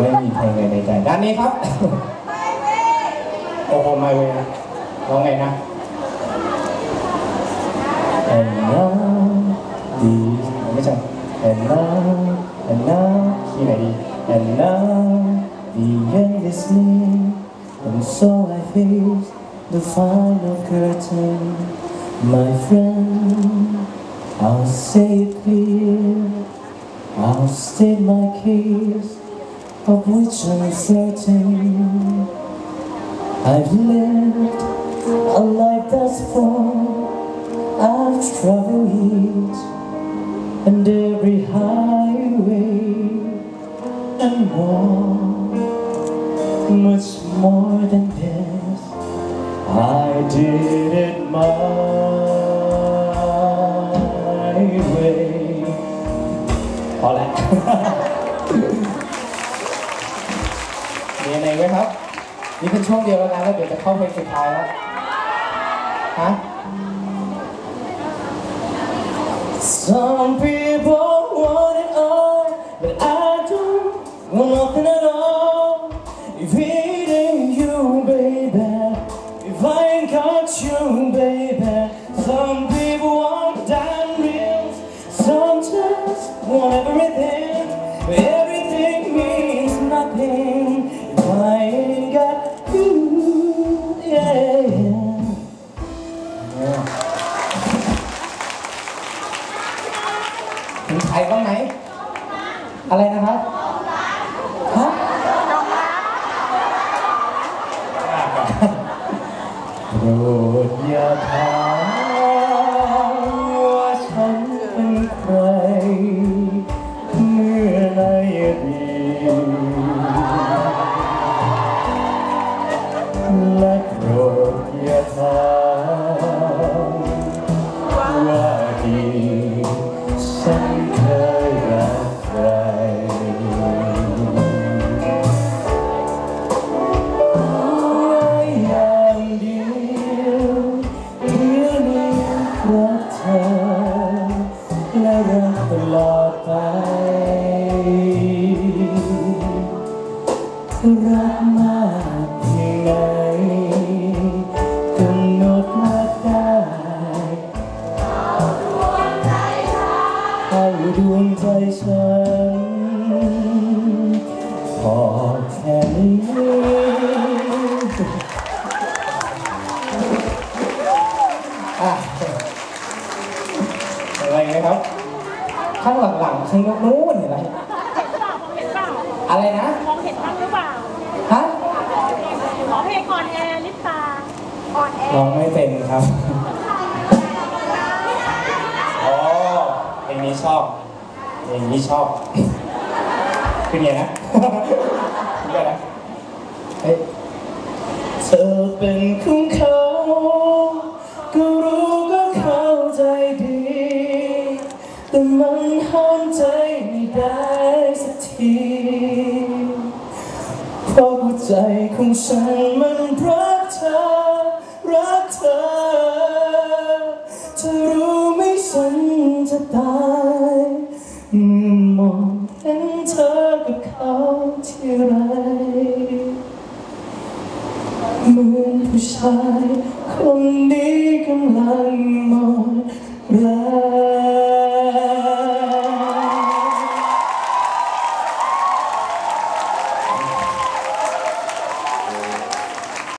ไม่มีเพลงเลยในใจ ด้านนี้ครับ โอ้โหไม่เวร้องไงนะ And now these ไม่ใช่ And now And now คีย์ไหนดี And now the end is near And so I face the final curtain My friend I'll say it clear I'll state my case Of which I'm certain I've lived a life thus far I've traveled and every highway and more, much more than this. I did it my way. พอ มีอะไรไหมครับ นี่เป็นช่วงเดียวแล้วนะแล้วเดี๋ยวจะเข้าเพลงสุดท้ายแล้วฮะ Some people want it all, but I don't want nothing at ถึงใครบ้างไหม อะไรนะครับฮะโปรดอย่าถามว่าฉันเป็นใคร เมื่อในอดีตและโปรดอย่าถามว่าดีฉัน เพียงไหนกำหนดรักได้เข้าดวงใจฉันพอแค่นี้อะอะไรไหมครับ ข้างหลังๆข้างนู้นเห็นไหมเห็นเปล่าอะไรนะ มองเห็นบ้างหรือเปล่า ฮะ ขอ เพลงก่อนแอร์ลิปตาออนแอร้องร์ไม่เป็นครับ อ๋อเพลงนี้ชอบเพลงนี้ชอบเป็นไงนะเป็นไงนะเฮ้ยเธอเป็นของเขาก็รู้ก็เข้าใจดี แต่มันห้ามใจไม่ได้สักที เพราะหัวใจของฉันมันรักเธอ รักเธอ เธอรู้ไหมฉันจะตายมองเห็นเธอกับเขาที่ไรเหมือนผู้ชายคนนี้กำลังมองรัก